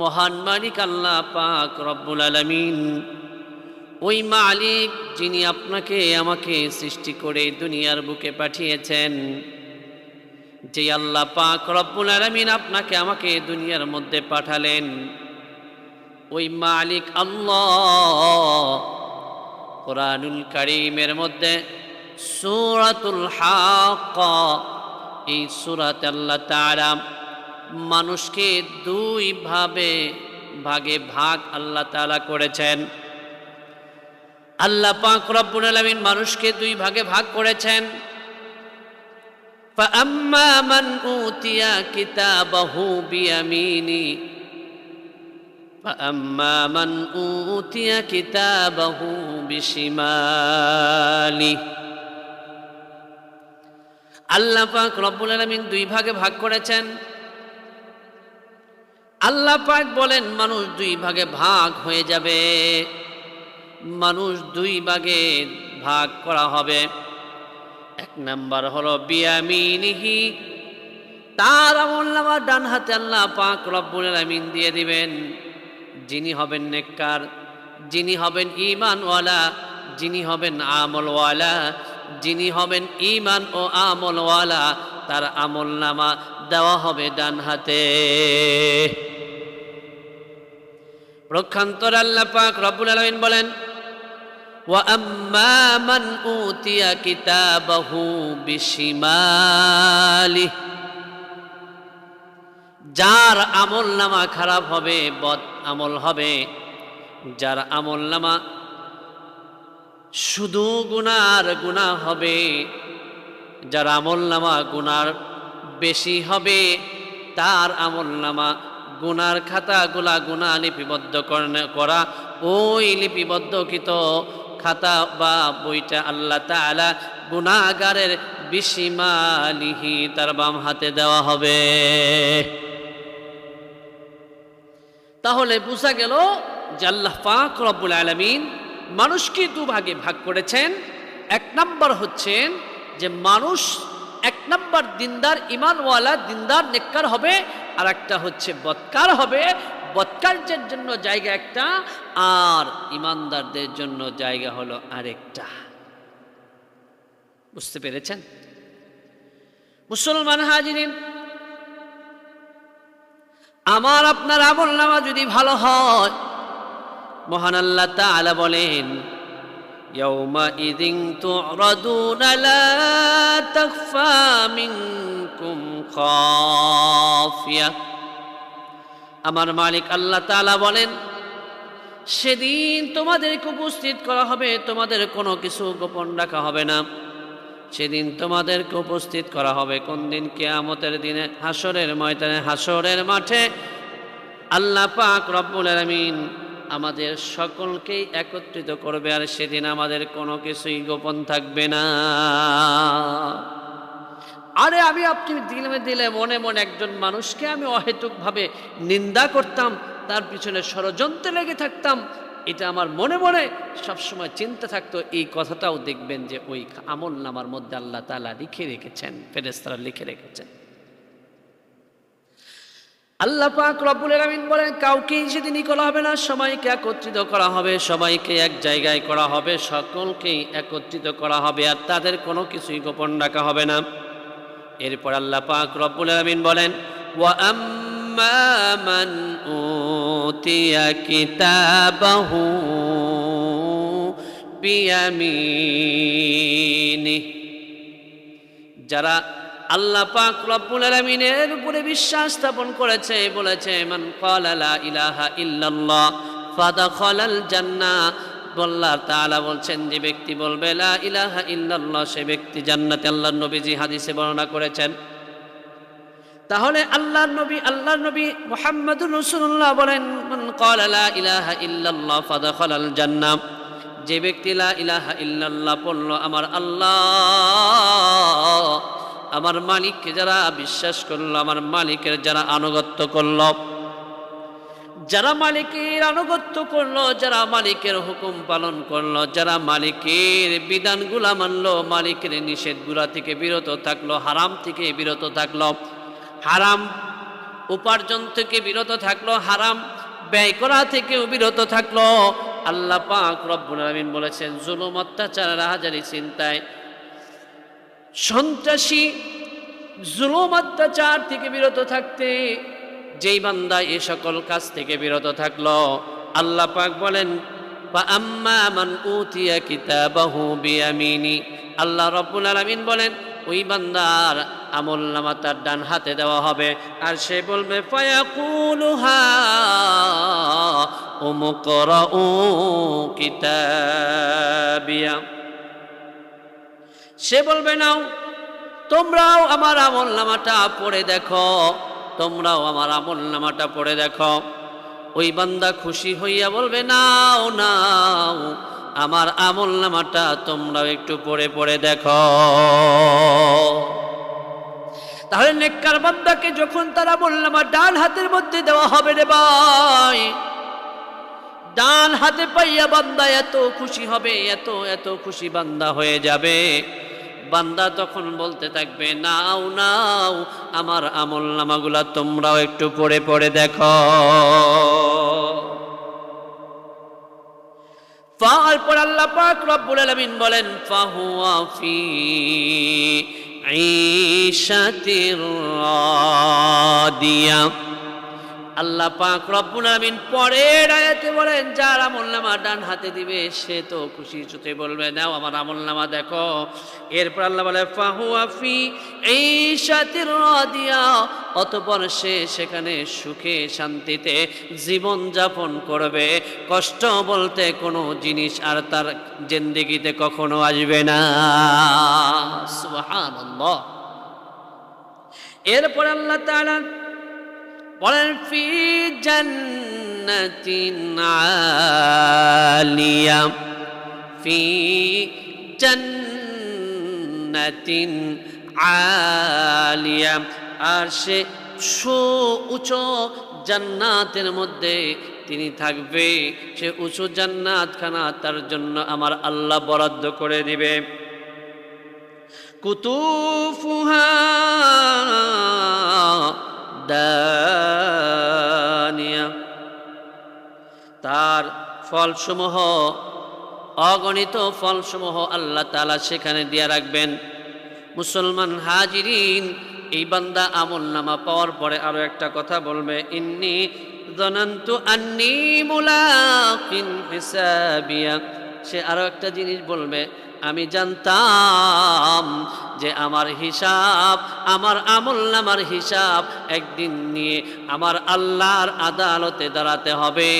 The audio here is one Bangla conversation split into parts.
মহান মালিক আল্লাহ পাক রব্বুল আলমিন। ওই মালিক যিনি আপনাকে, আমাকে সৃষ্টি করে দুনিয়ার বুকে পাঠিয়েছেন। যে আল্লাহ পাক রব্বুল আলমিন আপনাকে, আমাকে দুনিয়ার মধ্যে পাঠালেন। ওই মালিক আল্লাহ কোরআনুল করিমের মধ্যে সুরাতুল হাক এই সুরাত আল্লাহ তারা মানুষকে দুই ভাবে ভাগে ভাগ আল্লাহ তাআলা করেছেন আল্লাহ পাক রব্বুল আলামিন মানুষকে দুই ভাগে ভাগ করেছেন فأما من أوتي كتابه بيمينه فأما من أوتي كتابه بشماله আল্লাহ পাক রব্বুল আলামিন দুই ভাগে ভাগ করেছেন আল্লাহ পাক বলেন, মানুষ দুই ভাগে ভাগ হয়ে যাবে। মানুষ দুই ভাগে ভাগ করা হবে। এক নাম্বার হলো, বিয়ামিনিহি। তার আমল নামা ডান হাতে আল্লাহ পাক রব্বুল আলামিন দিয়ে দিবেন। যিনি হবেন নেককার, যিনি হবেন ঈমানওয়ালা, যিনি হবেন আমলওয়ালা, যিনি হবেন ঈমান ও আমলওয়ালা, তার আমল নামা দেওয়া হবে ডান হাতে। প্রক্ষান্তর আল্লাহ পাক রব্বুল আলামিন বলেন وأما من أوتي كتابه بشماله যার আমল নামা খারাপ হবে বদ আমল হবে যার আমল নামা শুধু গুনার গুণা হবে যার আমল নামা গুনার বেশি হবে তার আমল নামা গুনার খাতাগুলা গুণা লিপিবদ্ধ করা, ওই লিপিবদ্ধকৃত খাতা বা বইটা আল্লাহ তাআলা গুনাগারের বিসিমালিহি তার বাম হাতে দেওয়া হবে। তাহলে বোঝা গেল যে আল্লাহ পাক রব্বুল আলমিন মানুষকে দুভাগে ভাগ করেছেন। এক নাম্বার হচ্ছেন যে মানুষ এক নাম্বার দিনদার ইমানওয়ালা দিনদার, নেককার হবে। আর একটা হচ্ছে বৎকার হবে। বৎকার্যের জন্য জায়গা একটা, আর ইমানদারদের জন্য জায়গা হলো আরেকটা। বুঝতে পেরেছেন? মুসলমান হাজিরিন, আমার আপনার আমল নামা যদি ভালো হয়, মহান আল্লাহ তাআলা বলেন يومئذ تعرضون لا تخفى منكم خافية আমার মালিক আল্লাহ তাআলা বলেন সেদিন তোমাদেরকে উপস্থিত করা হবে তোমাদের কোনো কিছু গোপন রাখা হবে না সেদিন তোমাদেরকে উপস্থিত করা হবে কোন দিন কেয়ামতের দিনে হাসরের ময়দানে হাসরের মাঠে আল্লাহ পাক রব্বুল আলামিন আমাদের সকলকেই একত্রিত করবে আর সেদিন আমাদের কোনো কিছুই গোপন থাকবে না। আরে আমি আপনি দিলে দিলে মনে মনে একজন মানুষকে আমি অহেতুকভাবে নিন্দা করতাম, তার পিছনে ষড়যন্ত্রে লেগে থাকতাম, এটা আমার মনে মনে সবসময় চিন্তা থাকতো, এই কথাটাও দেখবেন যে ওই আমল নামার মধ্যে আল্লাহ তালা লিখে রেখেছেন ফেরেস্তারা লিখে রেখেছেন। আল্লাহ পাক রব্বুল বলেন কাউকে সেদিনই করা হবে না, সবাইকে একত্রিত করা হবে, সবাইকে এক জায়গায় করা হবে, সকলকেই একত্রিত করা হবে, আর তাদের কোনো কিছুই গোপন রাখা হবে না। এরপর আল্লাহ পাক রব্বুল আলামিন বলেন, ওয়া আম্মা মান যারা আল্লাহ পাক রব্বুল আলামিনের উপরে বিশ্বাস স্থাপন করেছে, বলেছে, মান ক্বালা লা ইলাহা ইল্লাল্লাহ, ফাদাখালাল জান্নাহ আল্লাহ তাআলা বলছেন, যে ব্যক্তি বলবে লা ইলাহা ইল্লাল্লাহ, সে ব্যক্তি জান্নাতে আল্লাহর নবীজি হাদিসে বর্ণনা করেছেন। তাহলে আল্লাহর নবী আল্লাহর নবী মুহাম্মদুর রাসূলুল্লাহ বলেন, মান ক্বালা লা ইলাহা ইল্লাল্লাহ, ফাদাখালাল জান্নাহ যে ব্যক্তি লা ইলাহা ইল্লাল্লাহ পড়ল, আমার আল্লাহ। আমার মালিককে যারা বিশ্বাস করল, আমার মালিকের যারা আনুগত্য করল, যারা মালিকের আনুগত্য করল, যারা মালিকের হুকুম পালন করল, যারা মালিকের বিধানগুলা মানলো, মালিকের নিষেধগুলা থেকে বিরত থাকল, হারাম থেকে বিরত থাকল, হারাম উপার্জন থেকে বিরত থাকল, হারাম ব্যয় করা থেকেও বিরত থাকল, আল্লাহ পাক রব্বুল আলামিন বলেছেন, জুলুম, অত্যাচার রাহাজারি চিন্তায় সন্ত্রাসী, জুলুম, অত্যাচার থেকে বিরত থাকতে, যেই বান্দা এ সকল কাজ থেকে বিরত থাকল, আল্লাহ পাক বলেন আল্লাহ রব্বুল আলামিন বলেন, ওই বান্দার আমল নামা তার ডান হাতে দেওয়া হবে। আর সে বলবে কিতাবিয়া। সে বলবে, নাও, তোমরাও আমার আমল নামাটা পড়ে দেখো, তোমরাও আমার আমল নামাটা পড়ে দেখো। ওই বান্দা খুশি হইয়া বলবে, নাও নাও, আমার আমল নামাটা তোমরাও একটু পড়ে পড়ে দেখো। তাহলে নেককার বান্দাকে যখন তারা বললাম আমার ডান হাতের মধ্যে দেওয়া হবে রে ভাই, ডান হাতে পাইয়া বান্দা এত খুশি হবে, এত এত খুশি বান্দা হয়ে যাবে। বান্দা তখন বলতে থাকবে, নাও নাও, আমার আমল নামাগুলা তোমরাও একটু পড়ে পড়ে দেখো। তারপর আল্লাহ পাক রব্বুল আলামিন বলেন, ফাহুয়া ফি ঈশাতির রাদিয়া। আল্লাহ পাক রব্বুল আলামিন পরের আয়াতে বলেন, যার আমলনামা ডান হাতে দিবে, সে তো খুশি চুতে বলবে, নাও আমার আমলনামা দেখো। এরপর আল্লাহ বলে, ফাহুয়া ফি ঈশাতির রাদিয়া। অতপর সে সেখানে সুখে শান্তিতে জীবন যাপন করবে। কষ্ট বলতে কোনো জিনিস আর তার জিন্দেগিতে কখনো আসবে না। সুবহানাল্লাহ। এরপর আল্লাহ তাআলা বলেন, ফি জান্নাতিন আলিয়া, ফি জান্নাতিন আলিয়া। আর সে সু উঁচু জান্নাতের মধ্যে তিনি থাকবে। সে উঁচু জান্নাত খানা তার জন্য আমার আল্লাহ বরাদ্দ করে দিবে। কুতুফুহা দানিয়া। তার ফলসমূহ, অগণিত ফলসমূহ আল্লাহ তালা সেখানে দিয়ে রাখবেন। মুসলমান হাজিরিন, এই বান্দা আমল নামা পাওয়ার পরে আরও একটা কথা বলবে, ইন্নি জনান্তু আন্নি মুলাকিন সে আরও একটা জিনিস বলবে আমি জানতাম যে আমার হিসাব, আমার আমল নামার হিসাব একদিন নিয়ে আমার আল্লাহর আদালতে দাঁড়াতে হবে।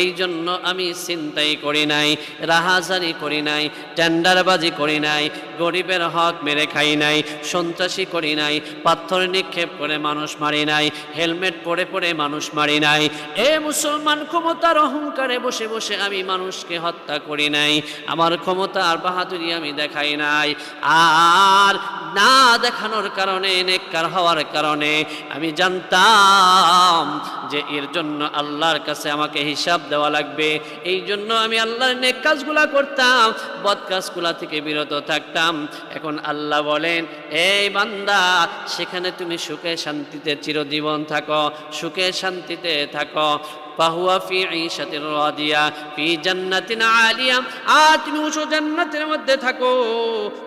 এই জন্য আমি চিন্তাই করি নাই, রাহাজারি করি নাই, টেন্ডারবাজি করি নাই, গরিবের হক মেরে খাই নাই, সন্ত্রাসী করি নাই, পাথর নিক্ষেপ করে মানুষ মারি নাই, হেলমেট পরে পরে মানুষ মারি নাই। এ মুসলমান ক্ষমতার অহংকারে বসে বসে আমি মানুষকে হত্যা করি নাই। আমার ক্ষমতা আর বাহাদুরি আমি দেখাই নাই। আর না দেখানোর কারণে, নেককার হওয়ার কারণে আমি জানতাম যে এর জন্য আল্লাহর কাছে আমাকে হিসাব দেওয়া লাগবে। এই জন্য আমি আল্লাহর নেক কাজগুলা করতাম, বদ কাজগুলা থেকে বিরত থাকতাম। এখন আল্লাহ বলেন, এই বান্দা, সেখানে তুমি সুখে শান্তিতে চিরজীবন থাকো, সুখে শান্তিতে থাকো। ফাহুয়া ফি ঈশাতির রাদিয়া, ফি জান্নাতিন আলিয়া। আর তুমি উঁচু জান্নাতের মধ্যে থাকো।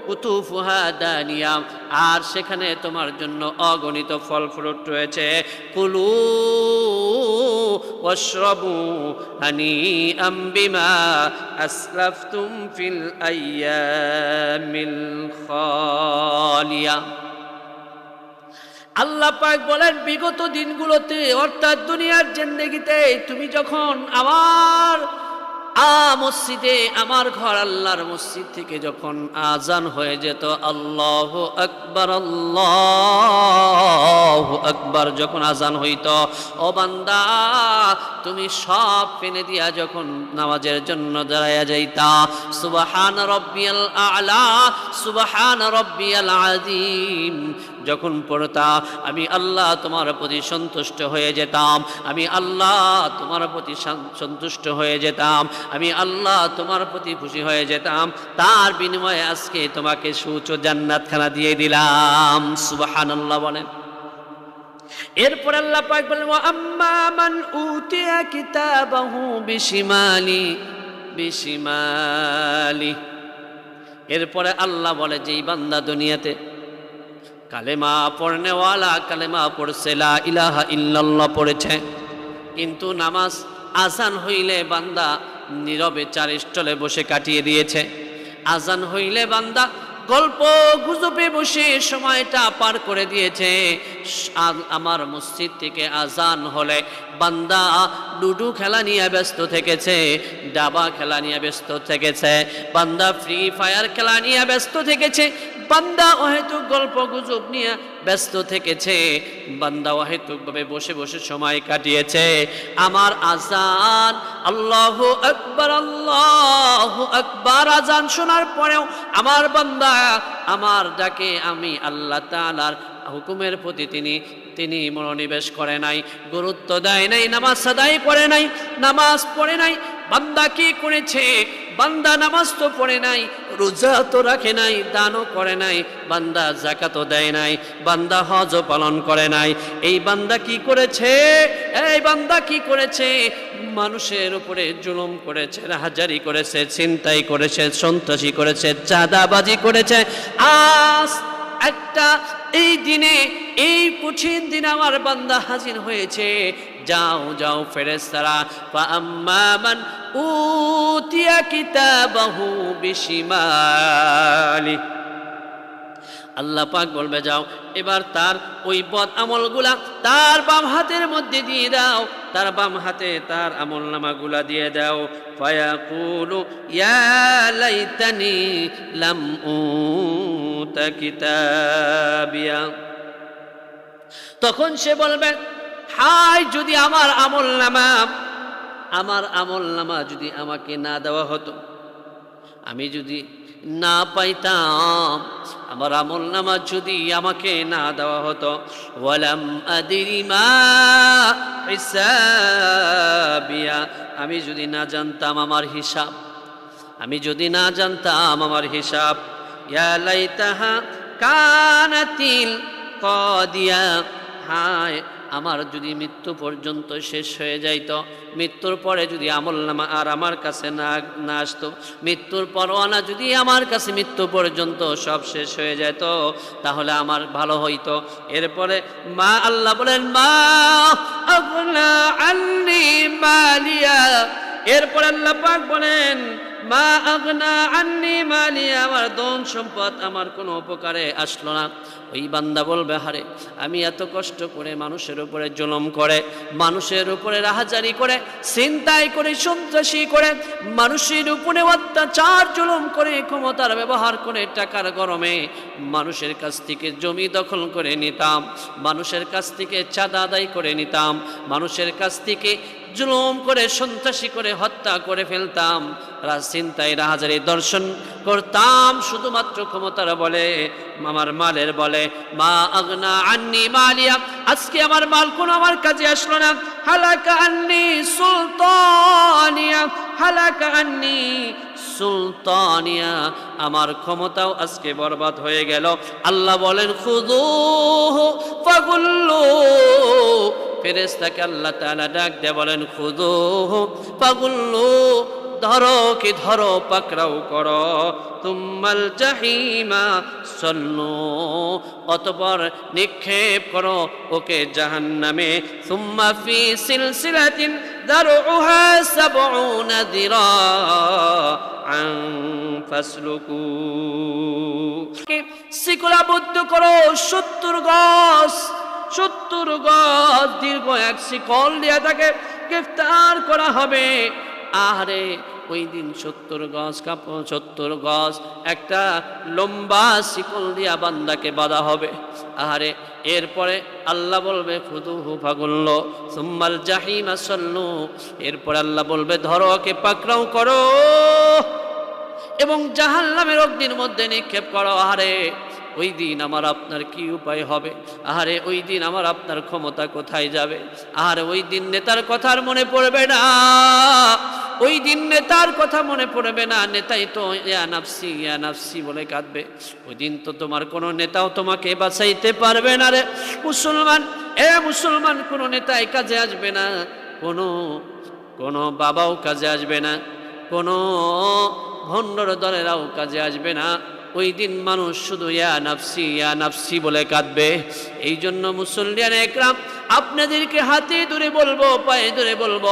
কুতুফুহা দানিয়া। আর সেখানে তোমার জন্য অগণিত ফল ফ্রুট রয়েছে। কুলু ওয়াশরাবু হানিআম বিমা আসলাফতুম ফিল আইয়ামিল খালিয়া। আল্লাহ পাক বলেন, বিগত দিনগুলোতে, অর্থাৎ দুনিয়ার জিন্দেগিতে, তুমি যখন আমার আ মসজিদে, আমার ঘর আল্লাহর মসজিদ থেকে যখন আজান হয়ে যেত, আল্লাহ আকবর, আল্লাহ আকবার যখন আজান হইত, ও তুমি সব ফেলে দিয়া যখন নামাজের জন্য দাঁড়াইয়া যাইতা, সুবাহান রব্বিয়াল আলা, সুবাহান রব্বিয়াল আযীম যখন পড়তা, আমি আল্লাহ তোমার প্রতি সন্তুষ্ট হয়ে যেতাম, আমি আল্লাহ তোমার প্রতি সন্তুষ্ট হয়ে যেতাম, আমি আল্লাহ তোমার প্রতি খুশি হয়ে যেতাম, তার বিনিময়ে আজকে তোমাকে সুচ জান্নাতখানা দিয়ে দিলাম। সুবাহান আল্লাহ বলেন। এরপর আল্লাহ পাক বলেন আম্মা মান উতিয়া কিতাবাহু বিশিমালি বিশিমালি। এরপরে আল্লাহ বলে যে এই বান্দা দুনিয়াতে কালেমা পড়নেওয়ালা কালেমা পড়ছে ইলাহা ইল্লাল্লাহ পড়েছে। কিন্তু নামাজ আজান হইলে বান্দা নীরবে চার স্টলে বসে কাটিয়ে দিয়েছে। আজান হইলে বান্দা গল্প গুজবে বসে সময়টা পার করে দিয়েছে। আমার মসজিদ থেকে আজান হলে বান্দা লুডু খেলা নিয়ে ব্যস্ত থেকেছে ডাবা খেলা নিয়ে ব্যস্ত থেকেছে, বান্দা ফ্রি ফায়ার খেলা নিয়ে ব্যস্ত থেকেছে বান্দা অহেতুক গল্প গুজব নিয়ে ব্যস্ত থেকেছে, বান্দা অহেতুকভাবে বসে বসে সময় কাটিয়েছে। আমার আজান, আল্লাহ আকবার আল্লাহ আকবার, আজান শোনার পরেও আমার বান্দা, আমার ডাকে আমি আল্লাহ তাআলার হুকুমের প্রতি তিনি তিনি মনোনিবেশ করে নাই, গুরুত্ব দেয় নাই, নামাজ সাদাই করে নাই, নামাজ পড়ে নাই। বান্দা কি করেছে? বান্দা নামাজ তো পড়ে নাই, রোজা তো রাখে নাই, দানও করে নাই, বান্দা জাকাতও দেয় নাই, বান্দা হজও পালন করে নাই। এই বান্দা কি করেছে? এই বান্দা কি করেছে? মানুষের উপরে জুলুম করেছে হাজারি করেছে, ছিনতাই করেছে, সন্ত্রাসী করেছে, চাঁদাবাজি করেছে। আজ একটা এই দিনে, এই কঠিন দিনে আমার বান্দা হাজির হয়েছে। যাও যাও ফেরেস্তারা ফাম্মান উতিয়া কিতাবাহু বিশিমালি। আল্লাহ পাক বলবে, যাও, এবার তার ওই বদ আমলগুলা তার বাম হাতের মধ্যে দিয়ে দাও, তার বাম হাতে তার আমল নামাগুলা দিয়ে দাও। লাইতানি লাম তখন সে বলবে হাই যদি আমার আমল নামা আমার আমল নামা যদি আমাকে না দেওয়া হতো, আমি যদি না পাইতাম। আমার আমল নামা যদি আমাকে না দেওয়া হতো। ওয়ালাম আদিরিমা আমি যদি না জানতাম আমার হিসাব। আমি যদি না জানতাম আমার হিসাব। ইয়া লাইতাহা কানাতিল কদিয়া। হায় আমার যদি মৃত্যু পর্যন্ত শেষ হয়ে যাইত, মৃত্যুর পরে যদি আমল নামা আর আমার কাছে না না আসতো, মৃত্যুর পরোয়ানা যদি আমার কাছে মৃত্যু পর্যন্ত সব শেষ হয়ে যেত তাহলে আমার ভালো হইতো। এরপরে, মা আল্লাহ বলেন, মা আন্নি মালিয়া। এরপর আল্লাহ পাক বলেন মা আগনা আন্নি মালিয়া আমার ধন সম্পদ আমার কোনো উপকারে আসলো না। ওই বান্দা বলবে, হারে, আমি এত কষ্ট করে মানুষের উপরে জুলুম করে, মানুষের উপরে রাহাজারি করে, চিন্তাই করে, সন্ত্রাসী করে, মানুষের উপরে অত্যাচার, জুলম করে, ক্ষমতার ব্যবহার করে টাকার গরমে মানুষের কাছ থেকে জমি দখল করে নিতাম, মানুষের কাছ থেকে চাঁদা আদায় করে নিতাম, মানুষের কাছ থেকে জুলুম করে, সন্ত্রাসী করে, হত্যা করে ফেলতাম। চিন্তায় রাহাজারি দর্শন করতাম, শুধুমাত্র ক্ষমতার বলে, আমার মালের বলে। মা আগনা আন্নি মালিয়া, আজকে আমার মাল কোনো আমার কাজে আসলো না। হালাকা আন্নি সুলতানিয়া, হালাকা আন্নি সুলতানিয়া আমার ক্ষমতাও আজকে বরবাদ হয়ে গেল। আল্লাহ বলেন খুদু পাগুল্লু ফেরেস্তাকে আল্লাহ তালা ডাক দিয়ে বলেন খুদু পাগুল্লু ধরো কি ধরো পাকড়াও করো। তুম্মাল জাহিমা সল্লু অতপর নিক্ষেপ করো ওকে জাহান্নামে। সুম্মা ফি সিলসিলাতিন দারউহা সাবউনা দিরাআন ফাসলুকু। শিকলাবদ্ধ করো সত্তর গজ সত্তর গজ দীর্ঘ এক শিকল দিয়ে তাকে গ্রেফতার করা হবে। আহারে, ওই দিন সত্তর গজ কাপড়, সত্তর গজ একটা লম্বা শিকল দিয়া বান্দাকে বাঁধা হবে। আহারে, এরপরে আল্লাহ বলবে খুদু হু ফাগুল্ল, সুম্মাল জাহিমা সল্লু। এরপর আল্লাহ বলবে ধরো ওকে পাকড়াও করো এবং জাহাল নামের অগ্নির মধ্যে নিক্ষেপ করো। আহারে ওই দিন আমার আপনার কি উপায় হবে? আহারে, ওই দিন আমার আপনার ক্ষমতা কোথায় যাবে? আহারে, ওই দিন নেতার কথার মনে পড়বে না। ওই দিন নেতার কথা মনে পড়বে না। নেতাই তো ইয়া নাফসি ইয়া নাফসি বলে কাঁদবে। ওই দিন তো তোমার কোনো নেতাও তোমাকে বাঁচাইতে পারবে না রে। মুসলমান, এ মুসলমান, কোনো নেতাই কাজে আসবে না। কোনো কোনো বাবাও কাজে আসবে না। কোনো ভণ্ডর দলেরাও কাজে আসবে না। ওই দিন মানুষ শুধু ইয়া নাফসি ইয়া নাফসি বলে কাঁদবে। এই জন্য মুসল্লিয়ান একরাম, আপনাদেরকে হাতে ধরে বলব, পায়ে ধরে বলব,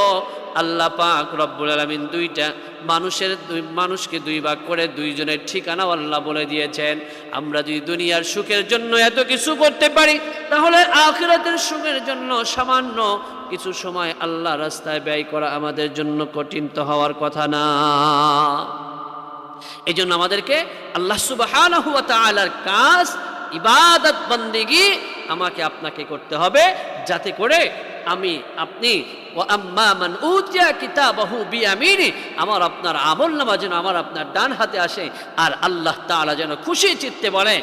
আল্লাহ পাক রব্বুল আলমিন দুইটা মানুষের দুই, মানুষকে দুই ভাগ করে দুইজনের ঠিকানা আল্লাহ বলে দিয়েছেন। আমরা যদি দুনিয়ার সুখের জন্য এত কিছু করতে পারি, তাহলে আখিরাতের সুখের জন্য সামান্য কিছু সময় আল্লাহ রাস্তায় ব্যয় করা আমাদের জন্য কঠিন তো হওয়ার কথা না। এই জন্য আমাদেরকে আল্লাহ সুবহানাহু ওয়া তাআলার কাজ, ইবাদত বন্দিগি আমাকে আপনাকে করতে হবে, যাতে করে আমি, আপনি আমার আপনার আমল নামা যেন আমার আপনার ডান হাতে আসে, আর আল্লাহ তাআলা যেন খুশি চিত্তে বলে।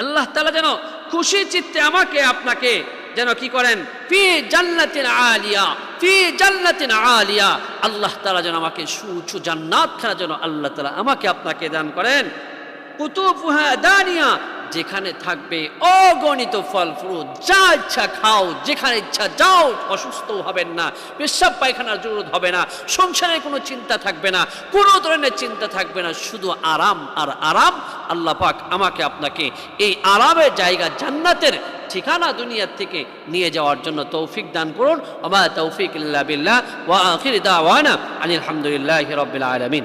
আল্লাহ তালা যেন খুশি চিত্তে আমাকে, আপনাকে যেন কি করেন? ফি জান্নাতিন আলিয়া, ফি জান্নাতিন আলিয়া। আল্লাহ তাআলা যেন আমাকে সুউচ্চ জান্নাত খানা যেন আল্লাহ তাআলা আমাকে আপনাকে দান করেন। কুতুফুহা দানিয়া, যেখানে থাকবে অগণিত ফল, ফ্রুট, যা ইচ্ছা খাও, যেখানে ইচ্ছা যাও, অসুস্থ হবেন না, পেশাব পায়খানার জরুরত হবে না, সংসারের কোনো চিন্তা থাকবে না, কোনো ধরনের চিন্তা থাকবে না, শুধু আরাম আর আরাম। আল্লাহ পাক আমাকে আপনাকে এই আরামের জায়গা জান্নাতের ঠিকানা দুনিয়ার থেকে নিয়ে যাওয়ার জন্য তৌফিক দান করুন। ওমা তৌফিক ইল্লা বিল্লাহ। ওয়া আখির দাওয়ানা আনিল হামদুলিল্লাহি রাব্বিল আলামিন।